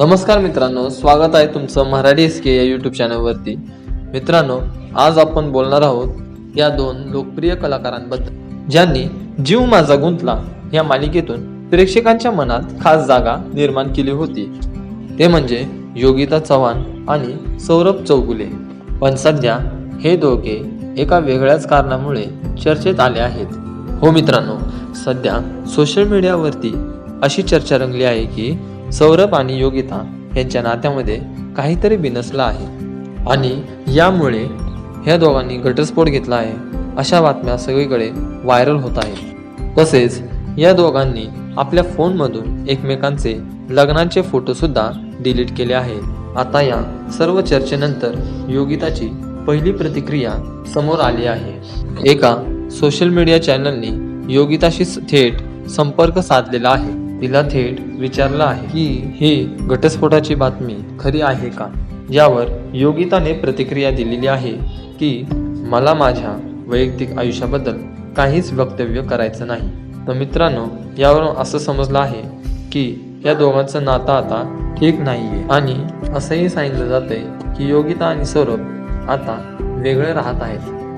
नमस्कार मित्रांनो स्वागत आहे तुमचं मराठी एस के या यूट्यूब चॅनलवरती मित्रांनो आज आपण बोलणार आहोत या दोन लोकप्रिय कलाकारांबद्दल ज्यांनी जीव माझा गुंतला या मालिकेतून प्रेक्षकांच्या मनात खास जागा निर्माण केली होती. ते म्हणजे योगिता चव्हाण आणि सौरभ चौगुले. पण सध्या हे दोघे एका वेगळ्याच कारणामुळे चर्चेत आले आहेत. हो मित्रांनो सध्या सोशल मीडियावरती अशी चर्चा रंगली आहे की सौरभ आणि योगिता यांच्या नात्यामध्ये काहीतरी बिनसलं आहे. आणि यामुळे ह्या दोघांनी घटस्फोट घेतला आहे अशा बातम्या सगळीकडे व्हायरल होत आहेत. तसेच या दोघांनी आपल्या फोनमधून एकमेकांचे लग्नाचे फोटोसुद्धा डिलीट केले आहेत. आता या सर्व चर्चेनंतर योगिताची पहिली प्रतिक्रिया समोर आली आहे. एका सोशल मीडिया चॅनलनी योगिताशी थेट संपर्क साधलेला आहे. तिला थेट विचारलं आहे की ही घटस्फोटाची बातमी खरी आहे का? यावर योगिताने प्रतिक्रिया दिलेली आहे की मला माझ्या वैयक्तिक आयुष्याबद्दल काहीच वक्तव्य करायचं नाही. तर मित्रांनो यावरून असं समजलं आहे की या दोघांचं नातं आता ठीक नाहीये. आणि असंही सांगितलं जातंय की योगिता आणि सौरभ आता वेगळे राहत आहेत.